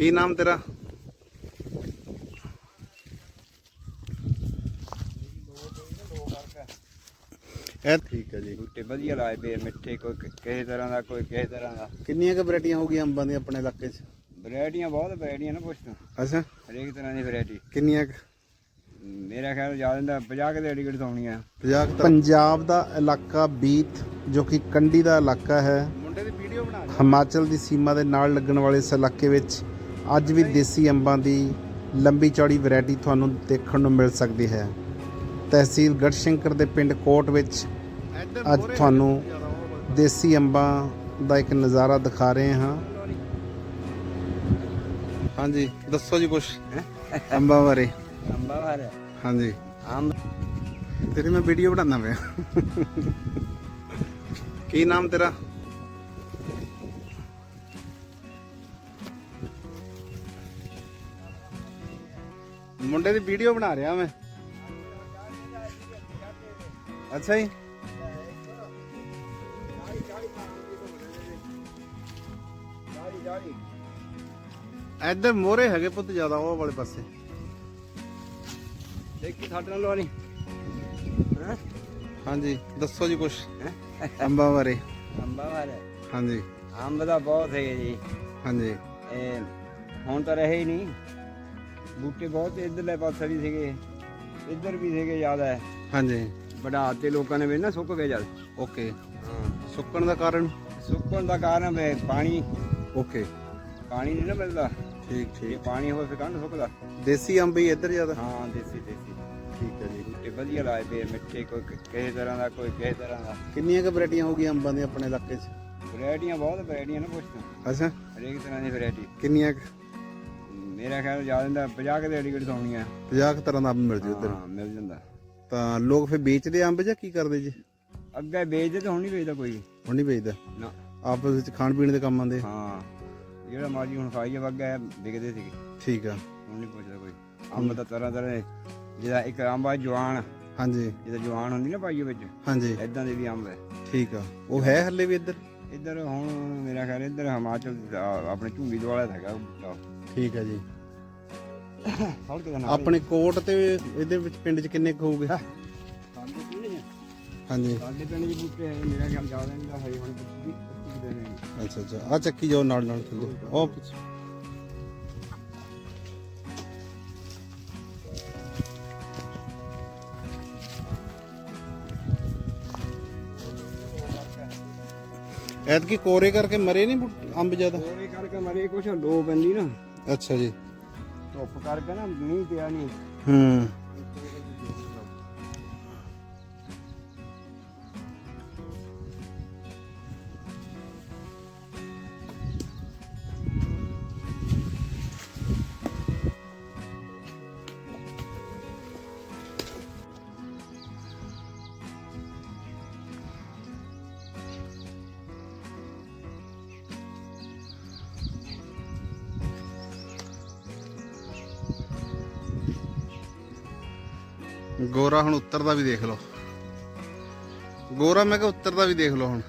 ਕੀ ਨਾਮ ਤੇਰਾ? ਇਹ ਠੀਕ ਹੈ ਜੀ। ਬੂਟੇ ਵਧੀਆ ਲਾਏ ਪਏ ਆ, ਮਿੱਠੇ ਕੋਈ ਕਿ- ਕਿਸੇ ਤਰ੍ਹਾਂ ਦਾ ਕੋਈ ਕਿਸੇ ਤਰ੍ਹਾਂ ਦਾ। ਕਿੰਨੀਆਂ ਕੁ ਵੈਰਾਈਟੀਆਂ ਹੋ ਗਈਆਂ ਅੰਬਾਂ ਦੀਆਂ ਆਪਣੇ ਇਲਾਕੇ 'ਚ? ਵੈਰਾਈਟੀਆਂ ਬਹੁਤ ਵੈਰਾਈਟੀਆਂ ਨਾ ਪੁੱਛ ਤੂੰ। ਅੱਛਾ। ਹਰੇਕ ਤਰ੍ਹਾਂ ਦੀ ਵੈਰਾਈਟੀ। ਕਿੰਨੀਆਂ ਕੁ? ਮੇਰਾ ਖਿਆਲ ਜ਼ਿਆਦਾ ਹੁੰਦਾ 50 ਕੇ ਦੇੜੀ ਗੜਸਾਉਣੀਆਂ 50 ਕੁ ਤਾਂ- ਪੰਜਾਬ ਦਾ ਇਲਾਕਾ ਬੀਤ ਜੋ ਕਿ ਕੰਡੀ ਦਾ ਇਲਾਕਾ ਹੈ। ਮੁੰਡੇ ਦੀ ਵੀਡੀਓ ਬਣਾ ਹਿਮਾਚਲ ਦੀ ਸੀਮਾ ਦੇ ਨਾਲ ਲੱਗਣ ਵਾਲੇ ਇਸ ਇਲਾਕੇ ਵਿੱਚ ਅੱਜ ਵੀ ਦੇਸੀ ਅੰਬਾਂ ਦੀ ਲੰਬੀ ਚੌੜੀ ਵੈਰਾਈਟੀ ਤੁਹਾਨੂੰ ਦੇਖਣ ਨੂੰ ਮਿਲ ਸਕਦੀ ਹੈ। ਤਹਿਸੀਲ ਗੜਸ਼ੰਕਰ ਦੇ ਪਿੰਡ ਕੋਟ ਵਿੱਚ ਅੱਜ ਤੁਹਾਨੂੰ ਦੇਸੀ ਅੰਬਾਂ ਦਾ ਇੱਕ ਨਜ਼ਾਰਾ ਦਿਖਾ ਰਹੇ ਹਾਂ। ਹਾਂਜੀ ਦੱਸੋ ਜੀ ਕੁਛ ਅੰਬਾਂ ਬਾਰੇ। ਅੰਬਾ ਵਾਰ ਹਾਂਜੀ। ਅੰਬ ਤੇਰੀ ਮੈਂ ਵੀਡੀਓ ਬਣਾਉਣਾ ਪਿਆ। ਕੀ ਨਾਮ ਤੇਰਾ? ਮੁੰਡੇ ਦੀ ਵੀਡੀਓ ਬਣਾ ਰਿਹਾ ਮੈਂ। ਅੱਛਾ ਜੀ। ਇੱਧਰ ਮੋਰੇ ਹੈਗੇ ਪੁੱਤ ਜ਼ਿਆਦਾ ਉਹ ਵਾਲੇ ਪਾਸੇ। ਦੇਖੀ ਸਾਡੇ ਨਾਲ ਲਵਾਣੀ ਹਾਂ? ਹਾਂਜੀ ਦੱਸੋ ਜੀ ਕੁਛ? ਅੰਬਾਂ ਬਾਰੇ। ਅੰਬਾ ਵਾਰ ਹਾਂਜੀ। ਅੰਬ ਦਾ ਬਹੁਤ ਹੈ ਜੀ। ਹਾਂਜੀ। ਇਹ ਹੁਣ ਤਾਂ ਰਹੇ ਹੀ ਨਹੀਂ। ਬੂਟੇ ਬਹੁਤ ਇਧਰਲੇ ਪਾਸੇ ਵੀ ਸੀਗੇ। ਇੱਧਰ ਵੀ ਸੀਗੇ ਜ਼ਿਆਦਾ। ਹਾਂਜੀ। ਵਡਾ ਤੇ ਲੋਕਾਂ ਨੇ ਵੀ ਨਾ ਸੁੱਕ ਗਏ ਜਦ। ਓਕੇ। ਹਾਂ। ਸੁੱਕਣ ਦਾ ਕਾਰਨ? ਸੁੱਕਣ ਦਾ ਕਾਰਨ ਵੀ ਪਾਣੀ। ਓਕੇ। ਪਾਣੀ ਨਹੀਂ ਨਾ ਮਿਲਦਾ। ਠੀਕ ਠੀਕ। ਪਾਣੀ ਹੋਵੇ ਫਿਰ ਕੰਨ ਸੁੱਕਦਾ? ਦੇਸੀ ਅੰਬ ਹੀ ਇੱਧਰ ਜ਼ਿਆਦਾ? ਹਾਂ ਦੇਸੀ ਦੇਸੀ। ਠੀਕ ਹੈ ਜੀ। ਬੂਟੇ ਵਧੀਆ ਲਾਏ ਪਏ ਮਿੱਠੇ ਕੋਈ ਕਿਸੇ ਤਰ੍ਹਾਂ ਦਾ ਕੋਈ ਕਿਸੇ ਤਰ੍ਹਾਂ ਦਾ। ਕਿੰਨੀਆਂ ਕੁ ਵੈਰਾਈਟੀਆਂ ਹੋ ਗਈਆਂ ਅੰਬਾਂ ਦੀਆਂ ਆਪਣੇ ਇਲਾਕੇ 'ਚ? ਵੈਰਾਈਟੀਆਂ ਬਹੁਤ ਵੈਰਾਈਟੀਆਂ ਨਾ ਪੁੱਛ ਤੂੰ ਅੱਛਾ। ਹਰੇਕ ਤਰ੍ਹਾਂ ਦੀ ਵੈਰਾਈਟੀ। ਕਿੰਨੀਆਂ ਕੁ? ਮੇਰਾ ਖਿਆਲ ਜ਼ਿਆਦਾ ਹੁੰਦਾ 50 ਕੇ ਦੇੜੀ ਗੜਸਾਉਣੀਆਂ 50 ਕੁ ਤਰ੍ਹਾਂ ਦਾ ਅੰਬ ਮਿਲ ਜੂ ਇੱਧਰ। ਹਾਂ ਮਿਲ ਜਾਂਦਾ। ਤਾਂ ਲੋਕ ਫਿਰ ਵੇਚਦੇ ਅੰਬ ਜਾਂ ਕੀ ਕਰਦੇ ਜੀ? ਅੱਗੇ ਵੇਚਦੇ ਤਾਂ ਹੁਣ ਨਹੀਂ ਵੇਚਦਾ ਕੋਈ। ਹੁਣ ਨਹੀਂ ਵੇਚਦਾ? ਨਾ। ਆਪਸ ਵਿੱਚ ਖਾਣ ਪੀਣ ਦੇ ਕੰਮ ਆਉਂਦੇ? ਹਾਂ। ਜਿਹੜਾ ਮਾਜੀ ਹੁਣ ਖਾਈ ਆ ਅੱਗੇ ਵਿਕਦੇ ਸੀਗੇ। ਠੀਕ ਆ। ਹੁਣ ਨਹੀਂ ਪੁੱਛਦਾ ਕੋਈ। ਅੰਬ ਦਾ ਤਰ੍ਹਾਂ ਤਰ੍ਹਾਂ ਦੇ। ਜਿਹਦਾ ਇੱਕ ਅੰਬ ਆ ਜਵਾਨ। ਹਾਂਜੀ। ਜਿਹਦਾ ਜਵਾਨ ਹੁੰਦੀ ਨਾ ਪਾਈਏ ਵਿੱਚ। ਹਾਂਜੀ। ਐਦਾਂ ਦੇ ਵੀ ਅੰਬ ਹੈ ਠੀਕ ਆ। ਉਹ ਹੈ ਹੱਲੇ ਵੀ ਇੱਧਰ? ਇੱਧਰ ਹੁਣ ਮੇਰਾ ਖਿਆਲ ਇੱਧਰ ਹਿਮਾਚਲ ਦਾ ਆਪਣੇ ਝੁੰਗੀ ਦੁਆਲਾ ਦਾ ਹੈਗਾ ਠੀਕ ਆ ਜੀ। ਦਾ ਨਾਮ ਆਪਣੇ ਕੋਟ ਤੇ ਇਹਦੇ ਵਿੱਚ ਪਿੰਡ 'ਚ ਕਿੰਨੇ ਕੁ ਹੋਊਗੇ? ਸਾਡੇ ਪਿੰਡ ਚ ਹਾਂਜੀ। ਸਾਡੇ ਪਿੰਡ ਦੇ ਬੂਟੇ ਹੈ ਮੇਰਾ ਖਿਆਲ ਜ਼ਿਆਦਾ ਨਹੀਂ ਦਾ ਹੈ ਹੁਣ 25 25 ਦੇ ਨੇ ਅੱਛਾ ਅੱਛਾ। ਆ ਚੱਕੀ ਜਾਓ ਨਾਲ ਨਾਲ ਥੱਲੇ ਉਹ ਪਿੱਛੇ। ਐਤਕੀ ਕੋਰੇ ਕਰਕੇ ਮਰੇ ਨਹੀਂ ਅੰਬ ਜ਼ਿਆਦਾ? ਕੋਰੇ ਕਰਕੇ ਮਰੇ ਕੁਛ ਲੋ ਪੈਂਦੀ ਨਾ। ਅੱਛਾ ਜੀ। ਧੁੱਪ ਕਰਕੇ ਨਾ ਮੀਂਹ ਪਿਆ ਨਹੀਂ ਹੂੰ। ਗੋਰਾ ਹੁਣ ਉੱਤਰ ਦਾ ਵੀ ਦੇਖ ਲਓ। ਗੋਰਾ ਮੈਂ ਕਿਹਾ ਉੱਤਰ ਦਾ ਵੀ ਦੇਖ ਲਓ ਹੁਣ।